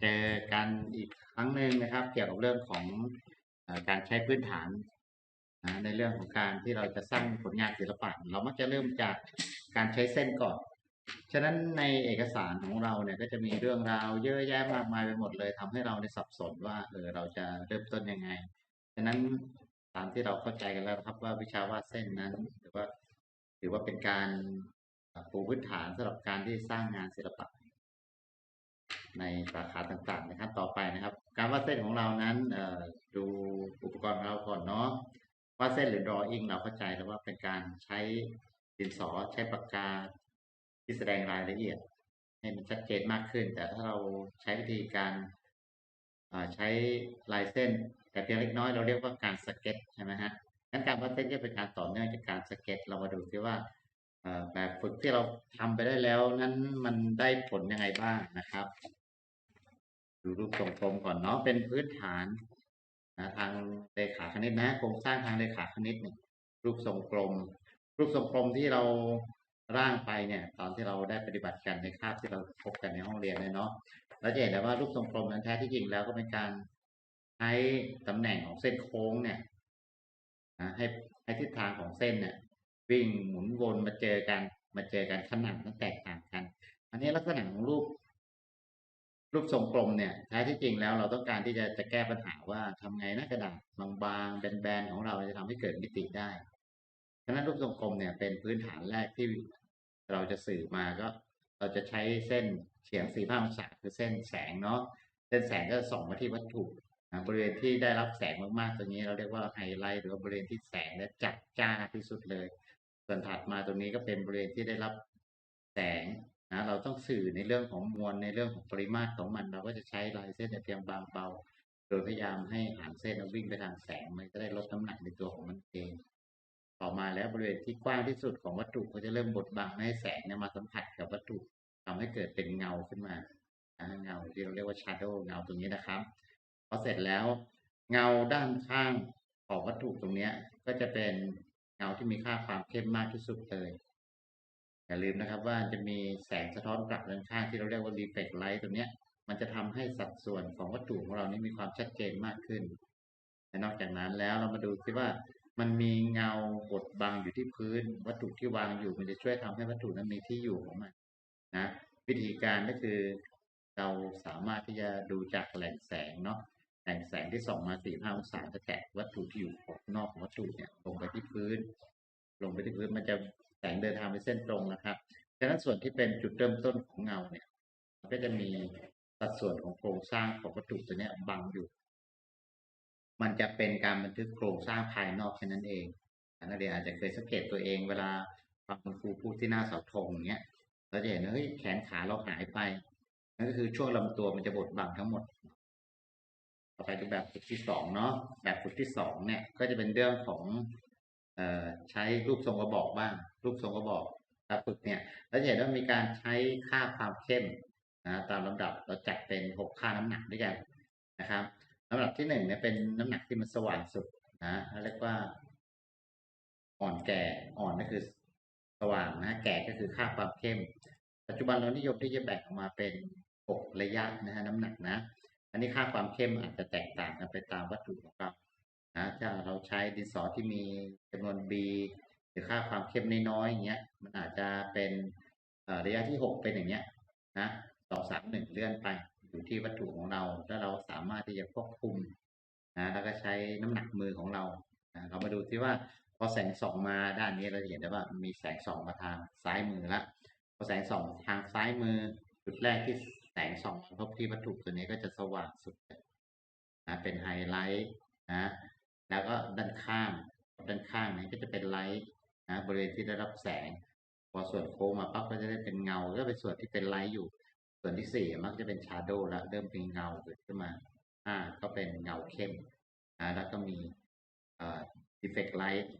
เจอกันอีกครั้งหนึ่งนะครับ เกี่ยวกับเรื่องของอการใช้พื้นฐานนะในเรื่องของการที่เราจะสร้างผลงานศิลปะ เรามักจะเริ่มจากการใช้เส้นก่อน ฉะนั้นในเอกสารของเราเนี่ยก็จะมีเรื่องราวเยอะแยะมากมายไปหมดเลยทำให้เราในสับสนว่าเออเราจะเริ่มต้นยังไง ฉะนั้นตามที่เราเข้าใจกันแล้วครับว่าวิชาวาดเส้นนั้นหรือว่าถือว่าเป็นการปูพื้นฐานสำหรับการที่สร้างงานศิลปะ ในสาขาต่างๆนะครับ ต่อไปนะครับ การวาดเส้นของเรานั้นดูอุปกรณ์เราก่อนเนาะวาดเส้นหรือ drawing เราเข้าใจแล้วว่าเป็นการใช้ดินสอใช้ปากกาที่แสดงรายละเอียด ให้มันชัดเจนมากขึ้น แต่ถ้าเราใช้วิธีการใช้ลายเส้น แต่เพียงเล็กน้อยเราเรียกว่าการสเก็ตใช่ไหมฮะงั้นการวาดเส้นก็เป็นการต่อเนื่องจากการสเก็ต เรามาดูซิว่าเอ่อแบบฝึกที่เราทำไปได้แล้วนั้นมันได้ผลยังไงบ้างนะครับ ดูรูปทรงกลมก่อนเนาะเป็นพื้นฐานนะทางเลขาคณิตนะโครงสร้างทางเลขาคณิตเนี่ยรูปทรงกลม รูปทรงกลมที่เราร่างไปเนี่ย ตอนที่เราได้ปฏิบัติกันในคาบที่เราพบกันในห้องเรียนเนี่ยเนาะเราจะเห็นได้ว่ารูปทรงกลมนั้นแท้ที่จริงแล้วก็เป็นการใช้ตำแหน่งของเส้นโค้งเนี่ยนะให้ให้ทิศทางของเส้นเนี่ยวิ่งหมุนวนมาเจอกันมาเจอกันขนาดมันแตกต่างกัน อันนี้ลักษณะของรูป รูปทรงกลมเนี่ยแท้ที่จริงแล้วเราต้องการที่จะจะแก้ปัญหาว่าทำไงนะกระดาษบางๆแบนๆของเราจะทำให้เกิดมิติได้ฉะนั้นรูปทรงกลมเนี่ยเป็นพื้นฐานแรกที่เราจะสื่อมาก็ เราจะใช้เส้นเฉียงสี่ห้าองศาคือเส้นแสงเนาะเส้นแสงก็ส่องมาที่วัตถุบริเวณที่ได้รับแสงมากๆ ตรงนี้เราเรียกว่าไฮไลท์หรือบริเวณที่แสงและจัดจ้าที่สุดเลย ส่วนถัดมาตรงนี้ก็เป็นบริเวณที่ได้รับแสง นะเราต้องสื่อในเรื่องของมวลในเรื่องของปริมาตรของมัน เราก็จะใช้ลายเส้นแต่เพียงบางเบา โดยพยายามให้หางเส้นวิ่งไปทางแสงมันก็ได้ลดน้ำหนักในตัวของมันเองต่อมาแล้วบริเวณที่กว้างที่สุดของวัตถุก็จะเริ่มบดบังไม่ให้แสงเนี่ยมาสัมผัสกับวัตถุทำให้เกิดเป็นเงาขึ้นมาเงาที่เราเรียกว่า shadow เงาตรงนี้นะครับพอเสร็จแล้ว เงาด้านข้างของวัตถุตรงนี้ก็จะเป็นเงาที่มีค่าความเข้มมากที่สุดเลย อย่าลืมนะครับว่าจะมีแสงสะท้อนกลับด้านข้างที่เราเรียกว่า reflect light ตัวเนี้ย มันจะทำให้สัดส่วนของวัตถุของเรานี้มีความชัดเจนมากขึ้นและนอกจากนั้นแล้วเรามาดูซิว่ามันมีเงาบดบังอยู่ที่พื้น วัตถุที่วางอยู่ มันจะช่วยทำให้วัตถุนั้นมีที่อยู่ของมันนะวิธีการก็คือเราสามารถที่จะดูจากแหล่งแสงเนาะแหล่งแสงที่ส่องมาสี่ห้าองศาจะแตะวัตถุที่อยู่นอกของวัตถุเนี่ยลงไปที่พื้น ลงไปที่พื้นมันจะ แสงเดินทางไปเส้นตรงนะครับฉะนั้นส่วนที่เป็นจุดเริ่มต้นของเงาเนี่ยก็จะมีสัดส่วนของโครงสร้างของวัตถุตัวนี้บังอยู่ มันจะเป็นการบันทึกโครงสร้างภายนอกแค่นั้นเองนักเรียนอาจจะเคยสังเกตตัวเองเวลาฟังคุณครูพูดที่หน้าเสาธงเนี้ยเราจะเห็นว่าเฮ้ยแขนขาเราหายไปนั่นก็คือช่วงลำตัวมันจะบดบังทั้งหมด ต่อไปดูแบบฝึกที่สองเนาะแบบฝึกที่สองเนี่ยก็จะเป็นเรื่องของ ใช้รูปทรงกระบอกบ้าง รูปทรงกระบอกแบบฝึกเนี่ยเราจะเห็นว่ามีการใช้ค่าความเข้มนะตามลำดับเราจัดเป็นหกค่าน้ำหนักด้วยกันนะครับลำดับที่หนึ่งเนี่ยเป็นน้ำหนักที่มันสว่างสุดนะเรียกว่า อ่อนแก่อ่อนก็คือสว่างนะแก่ก็คือค่าความเข้ม ปัจจุบันเรานิยมที่จะแบ่งออกมาเป็นหกระยะนะฮะน้ำหนักนะ อันนี้ค่าความเข้มอาจจะแตกต่างกันไปตามวัตถุของเรา นะถ้าเราใช้ดินสอที่มีจำนวน B หรือค่าความเข้มน้อยๆอย่างเงี้ยมันอาจจะเป็นระยะที่หกเป็นอย่างเงี้ยนะสองสามหนึ่งเลื่อนไปอยู่ที่วัตถุของเรา แล้วเราสามารถที่จะควบคุมนะแล้วก็ใช้น้ำหนักมือของเรานะเรามาดูที่ว่าพอแสงส่องมาด้านนี้เราจะเห็นได้ว่ามีแสงส่องมาทางซ้ายมือละพอแสงส่องทางซ้ายมือจุดแรกที่แสงส่องพบที่วัตถุตัวนี้ก็จะสว่างสุดนะเป็นไฮไลท์นะ แล้วก็ด้านข้างด้านข้างนี้ก็จะเป็นไลท์นะบริเวณที่ได้รับแสง พอส่วนโค้งมาปั๊บก็จะได้เป็นเงาก็เป็นส่วนที่เป็นไลท์อยู่ ส่วนที่สี่มักจะเป็นชาร์โดแล้วเริ่มเป็นเงาเกิดขึ้นมาห้าก็เป็นเงาเข้มนะแล้วก็มีเอ่อดีเฟกต์ไลท์